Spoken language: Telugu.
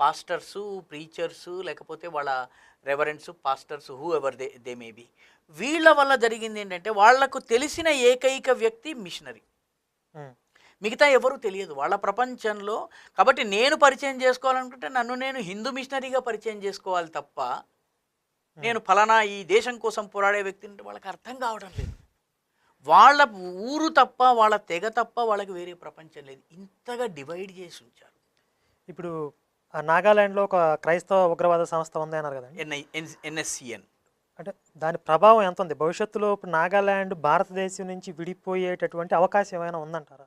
పాస్టర్సు ప్రీచర్సు లేకపోతే వాళ్ళ reverends pastors whoever they they may be వీళ్ళ వల్ల జరిగింది ఏంటంటే వాళ్ళకు తెలిసిన ఏకైక వ్యక్తి మిషనరీ ఉమ్, మిగతా ఎవరు తెలియదు. వాళ్ళ ప్రపంచంలో కాబట్టి నేను పరిచయం చేసుకోవాలనుకుంటే నన్ను నేను హిందూ మిషనరీగా పరిచయం చేసుకోవాలి తప్ప నేను ఫలానా ఈ దేశం కోసం పోరాడే వ్యక్తి అంటే వాళ్ళకి అర్థం కావడం లేదు. వాళ్ళ ఊరు తప్ప వాళ్ళ తెగ తప్ప వాళ్ళకి వేరే ప్రపంచం లేదు. ఇంతగా డివైడ్ చేసి ఉంచారు. ఇప్పుడు నాగాలాండ్లో ఒక క్రైస్తవ ఉగ్రవాద సంస్థ ఉంది అన్నారు కదండి. ఎన్ఐ ఎన్ఎస్సిఎన్ అంటే దాని ప్రభావం ఎంత ఉంది భవిష్యత్తులో ఇప్పుడు నాగాలాండ్ భారతదేశం నుంచి విడిపోయేటటువంటి అవకాశం ఏమైనా ఉందంటారా?